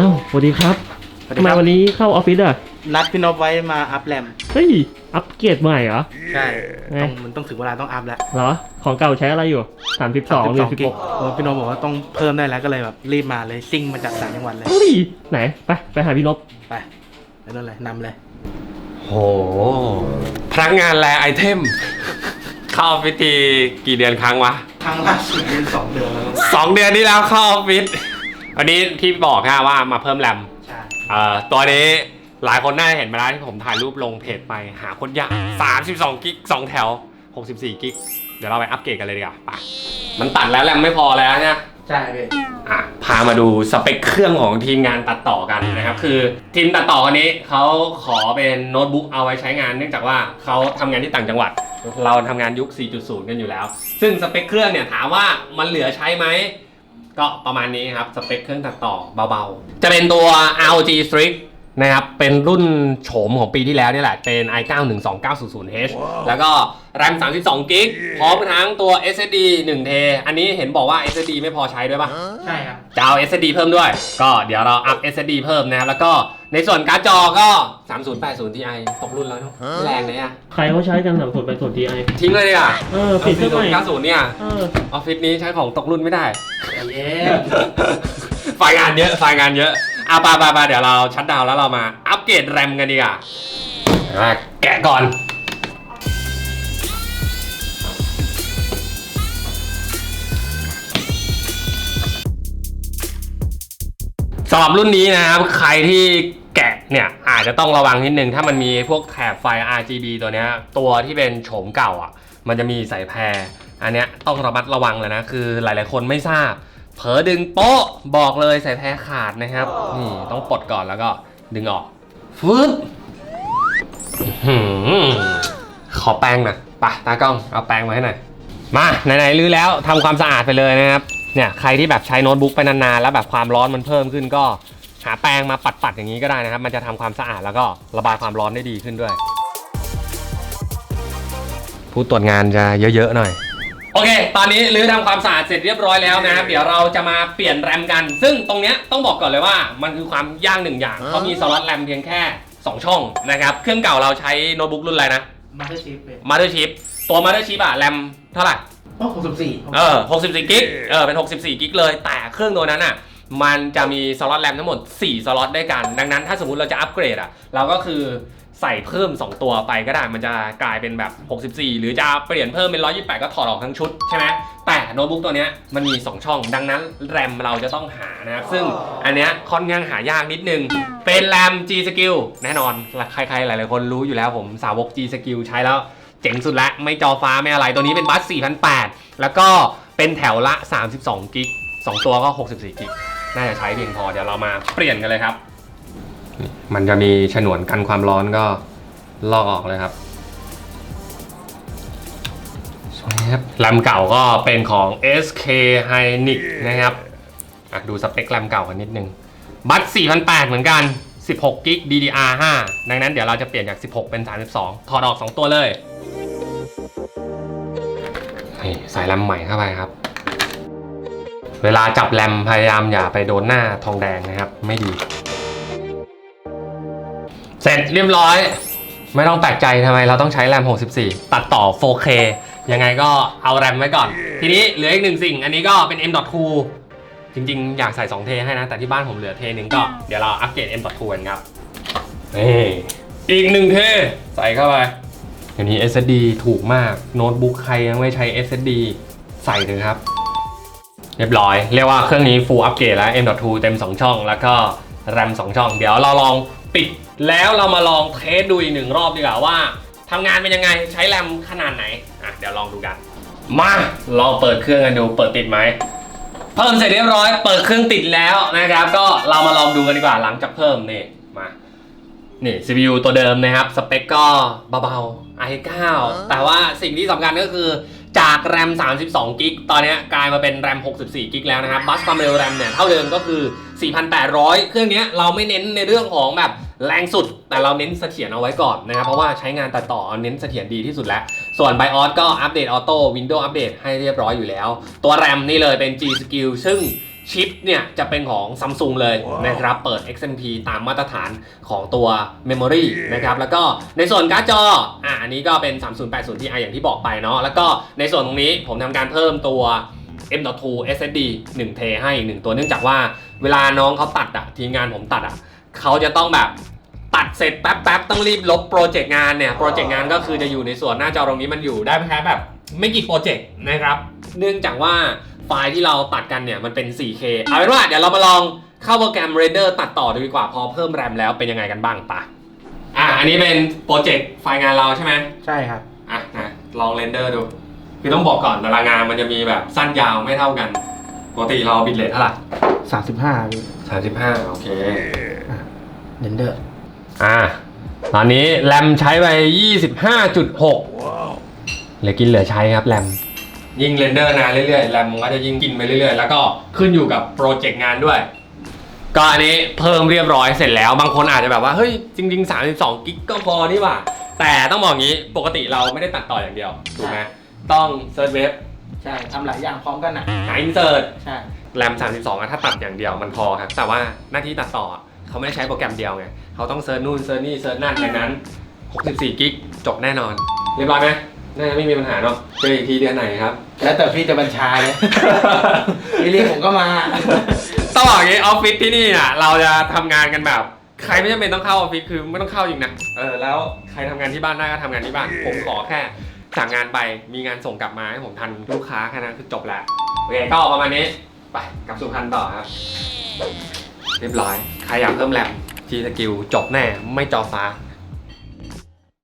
อ้าวสวัสดีครับสวัสดีทำไมครับวันนี้เข้าออฟฟิศอะ นัดพี่นพไว้มาอัพแรมเฮ้ย อัปเกรดใหม่เหรอ ใช่ไง ต้องมันต้องถึงเวลาต้องอัพแล้วเหรอ ของเก่าใช้อะไรอยู่สามสิบสองหรือสิบกิหกกเออพี่นพบอกว่าต้องเพิ่มได้แล้วก็เลยแบบรีบมาเลยซิ่งมาจากต่างจังหวัดเลย เฮ้ย ไหน ไป ไปหาพี่นพไปไปนั่นเลยนำเลย โหพนักงานแลไอเทม เข้าออฟฟิศทีกี่เดือนครั้งวะ ครั้งล่าสุดเป็นสองเดือนแล้วมั้งสองเดือนที่แล้วเข้าออฟฟิศ วันนี้ที่บอกนะว่ามาเพิ่มแรมใช่เอ่อตัวนี้หลายคนน่าจะเห็นมาแล้วที่ผมถ่ายรูปลงเพจไปหาคนยาก32กิก2แถว 64กิกเดี๋ยวเราไปอัปเกรดกันเลยดีกว่าไปมันตัดแล้วแรมไม่พอแล้วเนี่ยใช่พี่อะพามาดูสเปคเครื่องของทีมงานตัดต่อกันนะครับ คือทีมตัดต่อคนนี้เขาขอเป็นโน้ตบุ๊กเอาไว้ใช้งาน เนื่องจากว่าเขาทำงานที่ต่างจังหวัด เราทำงานยุค 4.0 กันอยู่แล้ว ซึ่งสเปคเครื่องเนี่ยถามว่ามันเหลือใช้ไหม ก็ประมาณนี้ครับ สเปคเครื่องตัดต่อเบาๆ จะเป็นตัว ROG Strix นะครับ เป็นรุ่นโฉมของปีที่แล้วนี่แหละ เป็น i9 12900H แล้วก็ RAM 32 g b พร้อมทั้งตัว SSD 1 t อันนี้เห็นบอกว่า SSD ไม่พอใช้ด้วยปะใช่ครับ จะเอา SSD เพิ่มด้วย ก็เดี๋ยวเราอัพ SSD เพิ่มนะครับ แล้วก็ในส่วนการ์ดจอก็ 3080 Ti ตกรุ่นแล้วเนาะไม่แรงเลยอะใครเขาใช้กันสามส่วนไปส่วนทีไอทิ้งเลยดีกว่าเออปิดเครื่องใหม่90เนี่ย เออออฟฟิศนี้ใช้ของตกรุ่นไม่ได้ใจเย็นไฟล์งานเยอะไฟล์งานเยอะ อะไปไปไปเดี๋ยวเราชัดดาวน์แล้วเรามาอัปเกรดแรมกันดีกว่าอะแกะก่อน สำหรับรุ่นนี้นะครับ ใครที่แกะเนี่ย อาจจะต้องระวังนิดนึง ถ้ามันมีพวกแถบไฟ RGB ตัวเนี้ย ตัวที่เป็นโฉมเก่าอะ มันจะมีสายแพร อันเนี้ยต้องระมัดระวังเลยนะ คือหลายๆคนไม่ทราบ เผลอดึงโป๊ะบอกเลยใสายแพรขาดนะครับ นี่ต้องปลดก่อนแล้วก็ดึงออกฟึบอื้อหือขอแปรงหน่อยไปตากล้องเอาแปรงมาให้หน่อยมาไหนๆรื้อแล้วทำความสะอาดไปเลยนะครับเนี่ยใครที่แบบใช้โน้ตบุ๊กไปนานๆแล้วแบบความร้อนมันเพิ่มขึ้นก็หาแปรงมาปัดๆอย่างนี้ก็ได้นะครับ มันจะทำความสะอาดแล้วก็ระบายความร้อนได้ดีขึ้นด้วย ผู้ตรวจงานจะเยอะๆหน่อย เค ตอนนี้รื้อทำความสะอาดเสร็จเรียบร้อยแล้วนะครับ เดี๋ยวเราจะมาเปลี่ยนแรมกัน ซึ่งตรงเนี้ยต้องบอกก่อนเลยว่า มันคือความยากหนึ่งอย่าง เพราะมีสล็อตแรมเพียงแค่ 2 ช่องนะครับ เครื่องเก่าเราใช้โน้ตบุ๊กรุ่นอะไรนะ มาสเตอร์ชิพเป็น Motherchip ตัว Motherchip อะแรมเท่าไหร่โอ้หกสิบสี่เออ64กิก เออ เป็น 64กิกเลย แต่เครื่องตัวนั้นอะ มันจะมีสล็อตแรมทั้งหมด 4 สล็อตด้วยกัน ดังนั้นถ้าสมมุติเราจะอัปเกรดอะ เราก็คือ ใส่เพิ่ม 2 ตัวไปก็ได้มันจะกลายเป็นแบบ 64 หรือจะเปลี่ยนเพิ่มเป็น 128 ก็ถอดออกทั้งชุดใช่ไหมแต่โน้ตบุ๊กตัวนี้มันมี 2 ช่อง ดังนั้นแรมเราจะต้องหานะครับ ซึ่งอันเนี้ยค่อนข้างหายากนิดนึง เป็นแรม G Skill แน่นอน ใครๆ หลายๆ คนรู้อยู่แล้วผมสาวก G Skill ใช้แล้วเจ๋งสุดละไม่จอฟ้าไม่อะไรตัวนี้เป็นบัส4,008แล้วก็เป็นแถวละ 32กิก2ตัวก็ 64กิกน่าจะใช้เพียงพอเดี๋ยวเรามาเปลี่ยนกันเลยครับ มันจะมีฉนวนกันความร้อนก็ลอกออกเลยครับสวยครับแรมเก่าก็เป็นของ SK Hynix นะครับอะดูสเปคแรมเก่ากันนิดนึง บัต4,008เหมือนกัน 16กิก DDR5 ดังนั้นเดี๋ยวเราจะเปลี่ยนจาก 16 เป็น 32 ถอดออก 2 ตัวเลย นี่ใส่แรมใหม่เข้าไปครับ เวลาจับแรมพยายามอย่าไปโดนหน้าทองแดงนะครับ ไม่ดี เสร็จเรียบร้อย ไม่ต้องแปลกใจทำไมเราต้องใช้แรม 64 ตัดต่อ 4K ยังไงก็เอาแรมไว้ก่อน ทีนี้เหลืออีกหนึ่งสิ่ง อันนี้ก็เป็น M.2 จริงๆ อยากใส่ 2 เทให้นะ แต่ที่บ้านผมเหลือเทหนึ่งก็เดี๋ยวเราอัปเกรด M.2 กันครับนี่อีกหนึ่งเท ใส่เข้าไปเดี๋ยวนี้ SSD ถูกมากโน้ตบุ๊กใครยังไม่ใช้ SSD ใส่เลยครับ เรียบร้อย เรียกว่าเครื่องนี้ full อัปเกรดแล้ว M.2 เต็ม 2 ช่อง แล้วก็แรม 2 ช่อง เดี๋ยวเราลอง ปิด แล้วเรามาลองเทสดูอีกหนึ่งรอบดีกว่าว่าทำงานเป็นยังไงใช้แรมขนาดไหนอะเดี๋ยวลองดูกัน มาลองเปิดเครื่องกันดูเปิดติดไหมเพิ่มเสร็จเรียบร้อยเปิดเครื่องติดแล้วนะครับ ก็เรามาลองดูกันดีกว่าหลังจากเพิ่มนี่มานี่ CPU ตัวเดิมนะครับ สเปคก็เบาๆ i9 แต่ว่าสิ่งที่สำคัญก็คือ จากแรม 32 กิก ตอนนี้กลายมาเป็นแรม 64 กิกแล้วนะครับ บัสความเร็วแรมเนี่ยเท่าเดิมก็คือ 4,800 เครื่องนี้เราไม่เน้นในเรื่องของแบบแรงสุด แต่เราเน้นเสถียรเอาไว้ก่อนนะครับ เพราะว่าใช้งานตัดต่อเน้นเสถียรดีที่สุดแล้ว ส่วน BIOS ก็อัปเดตออโต้ Windows อัปเดตให้เรียบร้อยอยู่แล้ว ตัวแรมนี่เลยเป็น G Skill ซึ่ง ชิปเนี่ยจะเป็นของซัมซุงเลยนะครับ เปิด XMP ตามมาตรฐานของตัว Memory นะครับ แล้วก็ในส่วนการ์ดจอ อะอันนี้ก็เป็น 3080 Ti อย่างที่บอกไปเนาะ แล้วก็ในส่วนตรงนี้ผมทำการเพิ่มตัว M.2 SSD 1เทให้อีกหนึ่งตัวเนื่องจากว่าเวลาน้องเขาตัดอะทีมงานผมตัดอะเขาจะต้องแบบตัดเสร็จแป๊บๆ ต้องรีบลบโปรเจกต์งานเนี่ย โปรเจกต์งานก็คือจะอยู่ในส่วนหน้าจอตรงนี้มันอยู่ได้แค่แบบไม่กี่โปรเจกต์นะครับ เนื่องจากว่า ไฟล์ที่เราตัดกันเนี่ยมันเป็น 4K เอาเป็นว่าเดี๋ยวเรามาลองเข้าโปรแกรม Render ตัดต่อดูดีกว่าพอเพิ่มแรมแล้วเป็นยังไงกันบ้างปะอะอันนี้เป็นโปรเจกต์ไฟล์งานเราใช่ไหมใช่ครับ อะนะลองเรนเดอร์ดู คือต้องบอกก่อนเวลางานมันจะมีแบบสั้นยาวไม่เท่ากันปกติเราบิตเรทเท่าไหร่35พี่สามสิบห้าโอเคเรนเดอร์ อ่า ตอนนี้แรมใช้ไปยี่สิบห้าจุดหกเหลือกินเหลือใช้ครับแรม ยิ่งเรนเดอร์นานเรื่อยๆแรมมันก็จะยิ่งกินไปเรื่อยๆ แล้วก็ขึ้นอยู่กับโปรเจกต์งานด้วย ก็อันนี้เพิ่มเรียบร้อยเสร็จแล้วบางคนอาจจะแบบว่าเฮ้ยจริง ๆ 32กิกก็พอนี่หว่า แต่ต้องบอกงี้ปกติเราไม่ได้ตัดต่ออย่างเดียวถูกไหมต้องเซิร์ชเว็บใช่ทำหลายอย่างพร้อมกันอะหาอินเสิร์ตใช่แรม 32อะถ้าตัดอย่างเดียวมันพอครับแต่ว่าหน้าที่ตัดต่ออะเขาไม่ได้ใช้โปรแกรมเดียวไงเขาต้องเซิร์ชนู่นเซิร์ชนี่เซิร์ชนั่นดังนั้น64กิกจบแน่นอนเรียบร้อยไหม น่าจะไม่มีปัญหาเนาะเจออีกทีเดือนไหนครับ แล้วแต่พี่จะบัญชาเลย พี่เรียกผมก็มา ต้องบอกอย่างนี้ออฟฟิศที่นี่น่ะ เราจะทำงานกันแบบ ใครไม่จำเป็นต้องเข้าออฟฟิศคือไม่ต้องเข้าจริงนะเออแล้วใครทำงานที่บ้านได้ก็ทำงานที่บ้าน ผมขอแค่สั่งงานไปมีงานส่งกลับมาให้ผมทันลูกค้าแค่นั้นคือจบแล้วโอเคก็ประมาณนี้ไปกลับสู่พันต่อครับ เรียบร้อย ใครอยากเพิ่มแรมทีสกิลจบแน่ไม่จอฟ้า